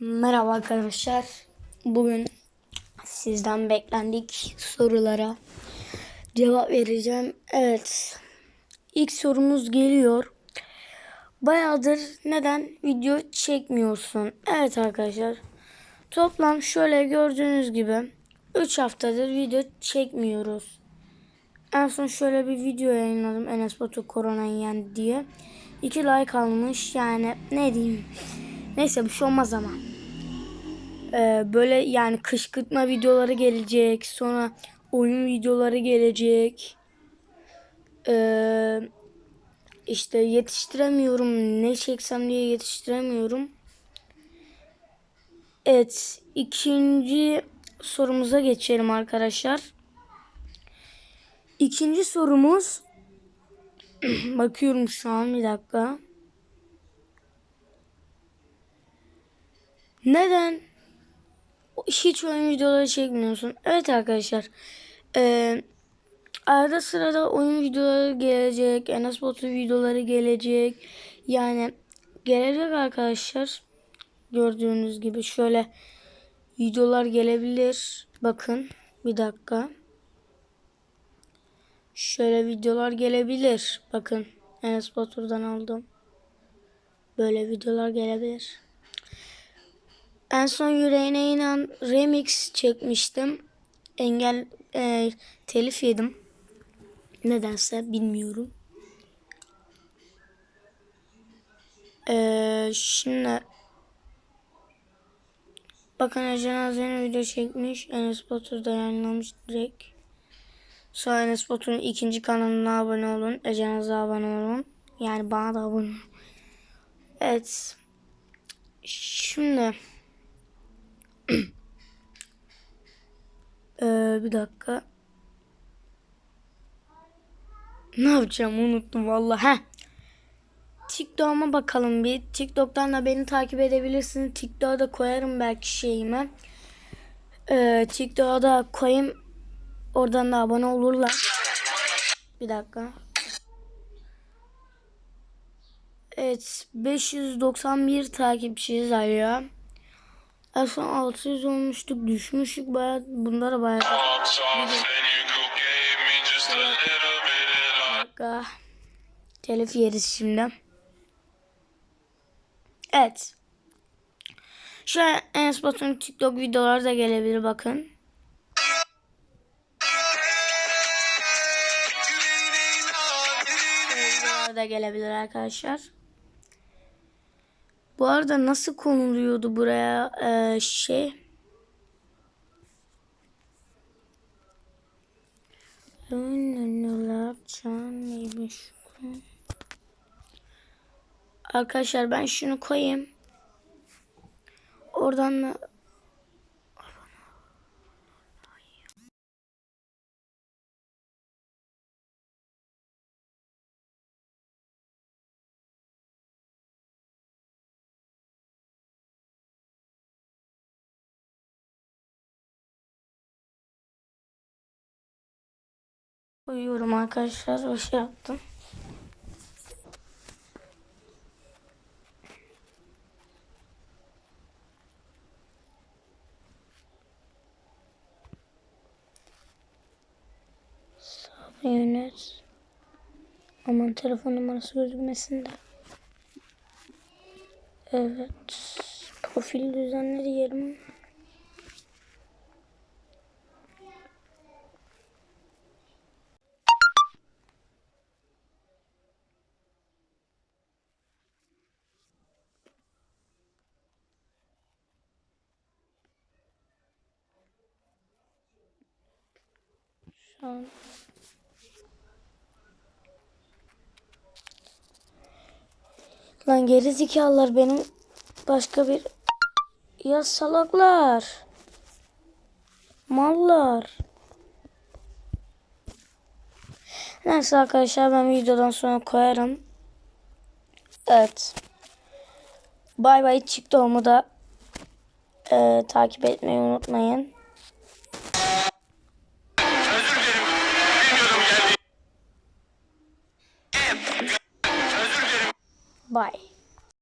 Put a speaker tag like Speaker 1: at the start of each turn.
Speaker 1: Merhaba arkadaşlar. Bugün sizden beklendik sorulara cevap vereceğim. Evet. İlk sorumuz geliyor. Bayağıdır neden video çekmiyorsun? Evet arkadaşlar. Toplam şöyle gördüğünüz gibi 3 haftadır video çekmiyoruz. En son şöyle bir video yayınladım. Enes Batur koronayı yendi diye. 2 like almış yani ne diyeyim. Neyse bir şey olmaz ama. Ee, böyle yani kışkırtma videoları gelecek. Sonra oyun videoları gelecek. Ee, işte yetiştiremiyorum. Ne çeksem diye yetiştiremiyorum. Evet. ikinci sorumuza geçelim arkadaşlar. İkinci sorumuz bakıyorum şu an bir dakika. Neden hiç oyun videoları çekmiyorsun? Evet arkadaşlar. Ee, arada sırada oyun videoları gelecek. Enes Batur videoları gelecek. Yani gelecek arkadaşlar. Gördüğünüz gibi şöyle videolar gelebilir. Bakın bir dakika. Şöyle videolar gelebilir. Bakın Enes Batur'dan aldım. Böyle videolar gelebilir. En son Yüreğine inan remix çekmiştim. Engel e, telif yedim. Nedense bilmiyorum. Ee, şimdi bakın Cenaze'nin video çekmiş. Enes Batur da yayınlamış direkt. Sonra Enes Batur'un ikinci kanalına abone olun. Ecenaz'a abone olun. Yani bana da abone olun. Evet. Şimdi Ee, bir dakika. Ne yapacağım unuttum valla. Heh. TikTok'uma bakalım bir. TikTok'tan da beni takip edebilirsiniz. TikTok'a da koyarım belki şeyime. Ee, TikTok'a da koyayım. Oradan da abone olurlar. Bir dakika. Evet 591 takipçiyiz hala. En son 600 olmuştuk düşmüştük baya bunlara baya dakika telif yeriz şimdi. Evet. Şu an Enes Batur'un TikTok videoları da gelebilir bakın. Videolar da gelebilir arkadaşlar. Bu arada nasıl konuluyordu buraya ee, şey? Arkadaşlar ben şunu koyayım. Oradan da koyuyorum arkadaşlar. O şey yaptım. Yönet. Aman telefon numarası gözükmesin de. Evet. Profil düzenle diyelim. An Lan geri zekalılar benim başka bir ya salaklar. Mallar. Neyse arkadaşlar ben videodan sonra koyarım. Evet. Bay bay TikTok'umu da e, takip etmeyi unutmayın. Bye.